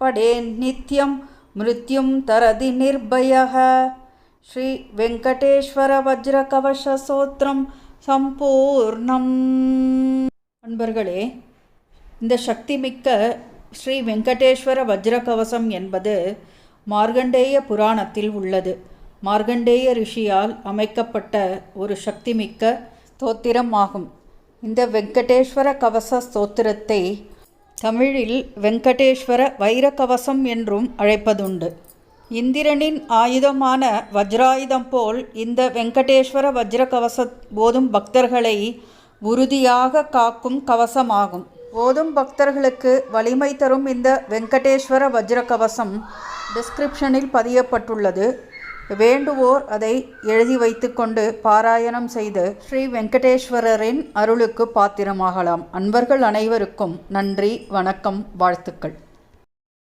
पडेन् नित्यं मृत्युं तरति निर्भयः ஸ்ரீ சம்பூர்ணம் அன்பர்களே இந்த சக்திமிக்க ஸ்ரீ வெங்கடேஸ்வர வஜ்ரகவசம் என்பது மார்கண்டேய புராணத்தில் உள்ளது மார்கண்டேய ரிஷியால் அமைக்கப்பட்ட ஒரு சக்திமிக்க ஸ்தோத்திரம் ஆகும் இந்த வெங்கடேஸ்வர கவச ஸ்தோத்திரத்தை தமிழில் வெங்கடேஸ்வர வைரகவசம் என்றும் அழைப்பதுண்டு. இந்திரனின் ஆயுதமான வஜ்ராயுதம் போல் இந்த வெங்கடேஸ்வர வஜ்ர கவச போதும் பக்தர்களை உறுதியாக காக்கும் கவசமாகும். ஓதும் பக்தர்களுக்கு வலிமை தரும் இந்த வெங்கடேஸ்வர வஜ்ர கவசம் டிஸ்கிரிப்ஷனில் பதியப்பட்டுள்ளது. வேண்டுவோர் அதை எழுதி வைத்துக்கொண்டு பாராயணம் செய்து ஸ்ரீ வெங்கடேஸ்வரரின் அருளுக்கு பாத்திரமாகலாம். அன்பர்கள் அனைவருக்கும் நன்றி வணக்கம் வாழ்த்துக்கள்.